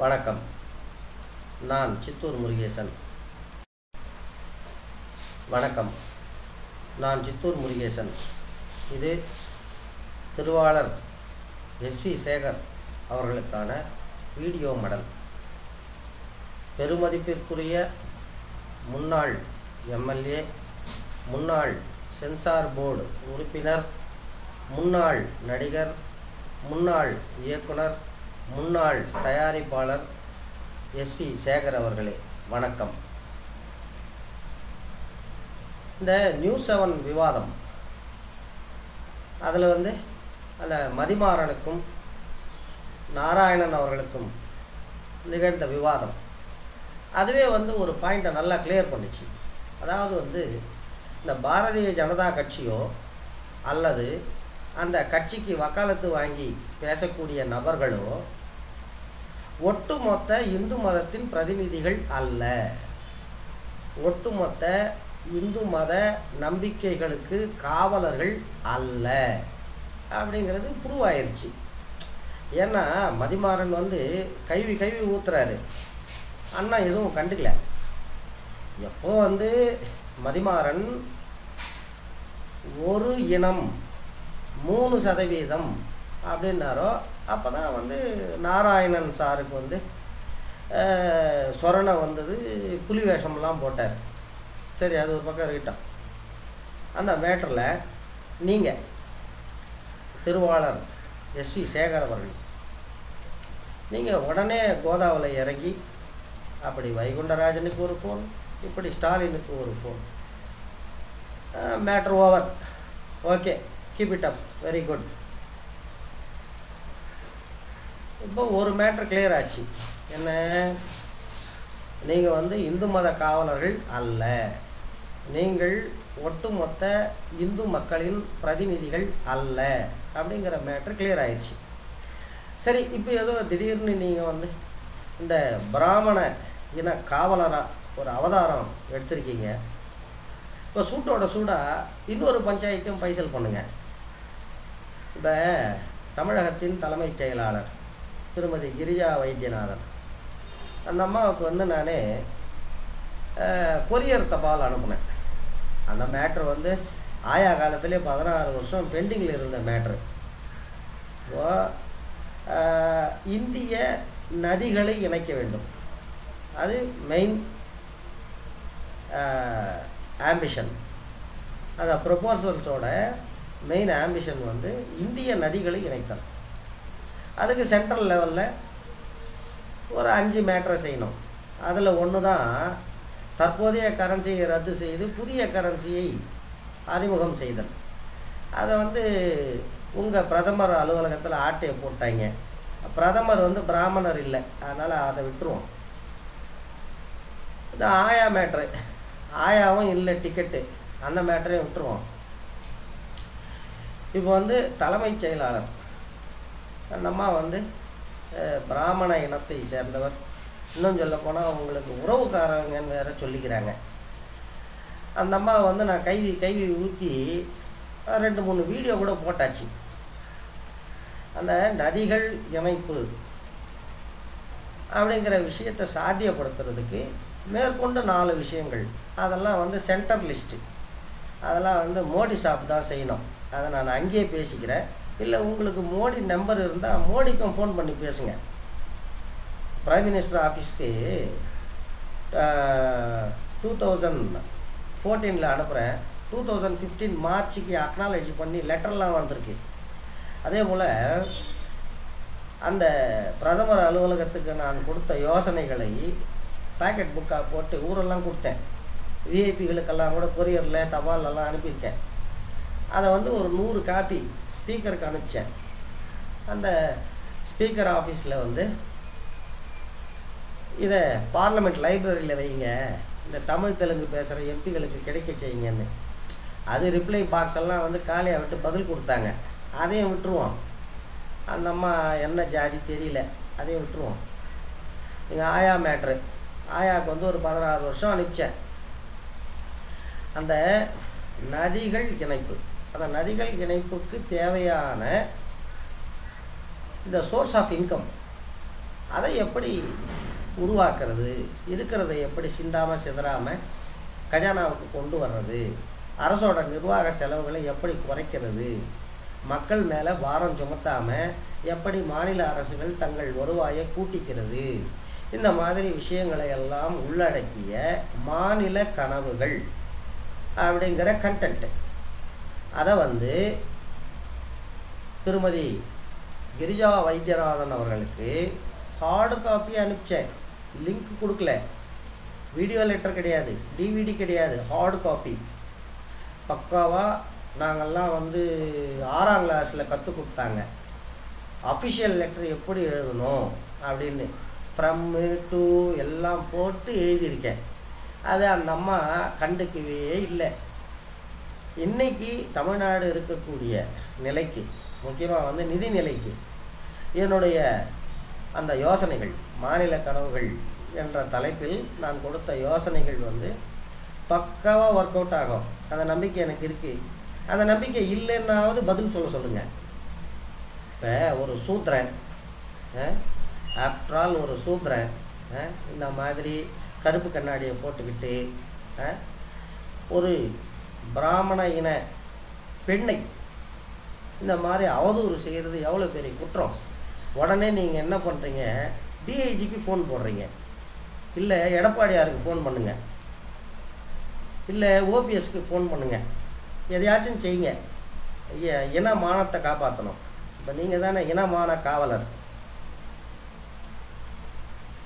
வணக்கம். நான் சித்தூர் முருகேசன். வணக்கம். நான் சித்தூர் முருகேசன். இது திருவாளர் எஸ்வி சேகர் அவர்களுக்கான வீடியோ மடல். பெருமதிப்பிற்குரிய முன்னாள் எம்எல்ஏ முன்னாள் சென்சார் போர்டு உறுப்பினர் முன்னாள் நடிகர் முன்னாள் இயக்குனர் முன்னாள் தயாரிப்பாளர் எஸ்பி சேகர் அவர்களே வணக்கம். இந்த நியூஸ் செவன் விவாதம் அதில் வந்து அந்த மதிமாறனுக்கும் நாராயணன் அவர்களுக்கும் நிகழ்ந்த விவாதம். அதுவே வந்து ஒரு பாயிண்ட்டை நல்லா கிளியர் பண்ணுச்சு. அதாவது வந்து இந்த பாரதிய ஜனதா கட்சியோ அல்லது அந்த கட்சிக்கு வக்காலத்து வாங்கி பேசக்கூடிய நபர்களோ ஒட்டுமொத்த இந்து மதத்தின் பிரதிநிதிகள் அல்ல. ஒட்டுமொத்த இந்து மத நம்பிக்கைகளுக்கு காவலர்கள் அல்ல. அப்படிங்கிறது ப்ரூவ் ஆயிடுச்சு ஏன்னா மதிமாறன் வந்து கைவி கைவி ஊத்துறாரு. அண்ணா எதுவும் கண்டுக்கல. எப்போ வந்து மதிமாறன் ஒரு இனம் மூணு சதவீதம் அப்படின்னாரோ அப்போ தான் வந்து நாராயணன் சாருக்கு வந்து சொரணை வந்தது புலி வேஷம்லாம் போட்டார். சரி அது ஒரு பக்கம் இருக்கட்டும். அந்த மேட்டரில் நீங்கள் திருவாளர் எஸ்வி சேகர் அவர்கள் நீங்கள் உடனே கோதாவில் இறங்கி அப்படி வைகுண்டராஜனுக்கு ஒரு ஃபோன் இப்படி ஸ்டாலினுக்கு ஒரு phone matter over okay keep it up very good இப்போ ஒரு மேட்ரு கிளியர் ஆச்சு. என்ன? நீங்கள் வந்து இந்து மத காவலர்கள் அல்ல. நீங்கள் ஒட்டுமொத்த இந்து மக்களின் பிரதிநிதிகள் அல்ல. அப்படிங்கிற மேட்ரு கிளியர் ஆயிடுச்சு. சரி இப்போ ஏதோ திடீர்னு நீங்கள் வந்து இந்த பிராமண இன காவலராக ஒரு அவதாரம் எடுத்திருக்கீங்க. இப்போ சூட்டோட சூடாக இன்னொரு பஞ்சாயத்தையும் பைசல் பண்ணுங்கள் இப்போ தமிழகத்தின் தலைமைச் செயலாளர் திருமதி கிரிஜா வைத்தியநாதன். அந்த அம்மாவுக்கு வந்து நான் கொரியர் தபால் அனுப்புனேன். அந்த மேட்ரு வந்து ஆயா காலத்திலே பதினாறு வருஷம் பெண்டிங்கில் இருந்த மேட்ரு. ஸோ இந்திய நதிகளை இணைக்க வேண்டும். அது மெயின் ஆம்பிஷன் அந்த ப்ரொப்போசல்ஸோட மெயின் ஆம்பிஷன் வந்து இந்திய நதிகளை இணைத்தல். அதுக்கு சென்ட்ரல் லெவலில் ஒரு அஞ்சு மேட்ரை செய்யணும். அதில் ஒன்று தான் தற்போதைய கரன்சியை ரத்து செய்து புதிய கரன்சியை அறிமுகம் செய்தல். அதை வந்து உங்கள் பிரதமர் அலுவலகத்தில் ஆட்டையை போட்டாங்க. பிரதமர் வந்து பிராமணர் இல்லை. அதனால் அதை விட்டுருவோம். இந்த ஆயா மேட்ரு ஆயாவும் இல்லை டிக்கெட்டு அந்த மேட்டரையும் விட்டுருவோம். இப்போ வந்து தலைமைச் செயலாளர். அந்த அம்மா வந்து பிராமண இனத்தை சேர்ந்தவர். இன்னும் சொல்லப்போனால் அவங்களுக்கு உறவுக்காரங்கன்னு வேற சொல்லிக்கிறாங்க. அந்த அம்மா வந்து நான் கைவி கைவி ஊற்றி ரெண்டு மூணு வீடியோ கூட போட்டாச்சு. அந்த நதிகள் இணைப்பு அப்படிங்கிற விஷயத்தை சாத்தியப்படுத்துறதுக்கு மேற்கொண்டு நாலு விஷயங்கள். அதெல்லாம் வந்து சென்டர் லிஸ்ட்டு. அதெல்லாம் வந்து மோடி ஷாப் தான் செய்யணும். அதை நான் அங்கேயே பேசிக்கிறேன். இல்லை உங்களுக்கு மோடி நம்பர் இருந்தால் மோடிக்கும் ஃபோன் பண்ணி பேசுங்க. ப்ரைம் மினிஸ்டர் ஆஃபீஸ்க்கு டூ தௌசண்ட் ஃபோர்டீனில் அனுப்புகிறேன் டூ தௌசண்ட் ஃபிஃப்டீன் மார்ச்சுக்கு அக்னாலேஜ் பண்ணி லெட்டர்லாம் வந்திருக்கு. அதே போல் அந்த பிரதமர் அலுவலகத்துக்கு நான் கொடுத்த யோசனைகளை பேக்கெட் புக்காக போட்டு ஊரெல்லாம் கொடுத்தேன். விஐபிகளுக்கெல்லாம் கூட கொரியரில் தபாலெல்லாம் அனுப்பியிருக்கேன். அதை வந்து ஒரு நூறு காப்பி ஸ்பீக்கருக்கு அனுப்பிச்சேன். அந்த ஸ்பீக்கர் ஆஃபீஸில் வந்து இதை பார்லமெண்ட் லைப்ரரியில் வைங்க. இந்த தமிழ் தெலுங்கு பேசுகிற எம்பிகளுக்கு கிடைக்க செய்யுங்கன்னு. அது ரிப்ளை பாக்ஸ் எல்லாம் வந்து காலியாக விட்டு பதில் கொடுத்தாங்க. அதையும் விட்டுருவோம். அந்த அம்மா என்ன ஜாதி தெரியல. அதையும் விட்டுருவோம். எங்கள் ஆயா மேட்ரு ஆயாவுக்கு வந்து ஒரு பதினாறு வருஷம் அனுப்பிச்சேன். அந்த நதிகள் இணைப்பு. அந்த நதிகள் இணைப்புக்கு தேவையான இந்த சோர்ஸ் ஆஃப் இன்கம் அதை எப்படி உருவாக்குறது? இருக்கிறத எப்படி சிந்தாமல் சிதறாமல் கஜானாவுக்கு கொண்டு வர்றது? அரசோட நிர்வாக செலவுகளை எப்படி குறைக்கிறது? மக்கள் மேலே பாரம் சுமத்தாமல் எப்படி மாநில அரசுகள் தங்கள் வருவாயை கூட்டிக்கிறது? இந்த மாதிரி விஷயங்களை எல்லாம் உள்ளடக்கிய மாநில கனவுகள் அப்படிங்கிற கண்டென்ட் அதை வந்து திருமதி கிரிஜா வைத்தியநாதன் அவர்களுக்கு ஹார்டு காப்பி அனுப்பிச்சேன். லிங்க் கொடுக்கல. வீடியோ லெட்டர் கிடையாது. டிவிடி கிடையாது. ஹார்டு காப்பி பக்காவாக நாங்கள்லாம் வந்து ஆறாம் கிளாஸில் கற்றுக் கொடுத்தாங்க. அஃபிஷியல் லெட்டர் எப்படி எழுதணும் அப்படின்னு ஃப்ரம்மு டூ எல்லாம் போட்டு எழுதியிருக்கேன். அது அந்த அம்மா கண்டுக்கவே இல்லை. இன்னைக்கு தமிழ்நாடு இருக்கக்கூடிய நிலைக்கு முக்கியமாக வந்து நிதி நிலைக்கு என்னுடைய அந்த யோசனைகள் மாநில கனவுகள் என்ற தலைப்பில் நான் கொடுத்த யோசனைகள் வந்து பக்காவாக ஒர்க் அவுட் ஆகும். அந்த நம்பிக்கை எனக்கு இருக்குது அந்த நம்பிக்கை இல்லைன்னாவது பதில் சொல்ல சொல்லுங்கள் இப்போ ஒரு சூத்திரன் ஆஃப்டர் ஆல் ஒரு சூத்திரன் இந்த மாதிரி கருப்பு கண்ணாடியை போட்டுக்கிட்டு ஒரு பிராமண இன பெண்ணை. இந்த மாதிரி அவதூறு செய்கிறது எவ்வளோ பெரிய குற்றம்? உடனே நீங்கள் என்ன பண்ணுறீங்க டிஐஜிக்கு ஃபோன் போடுறீங்க. இல்லை எடப்பாடியாருக்கு ஃபோன் பண்ணுங்கள் இல்லை ஓபிஎஸ்க்கு ஃபோன் பண்ணுங்கள் எதையாச்சும் செய்யுங்க. ஐயா இன மானத்தை காப்பாற்றணும் இப்போ நீங்கள் தானே இனமான காவலர்.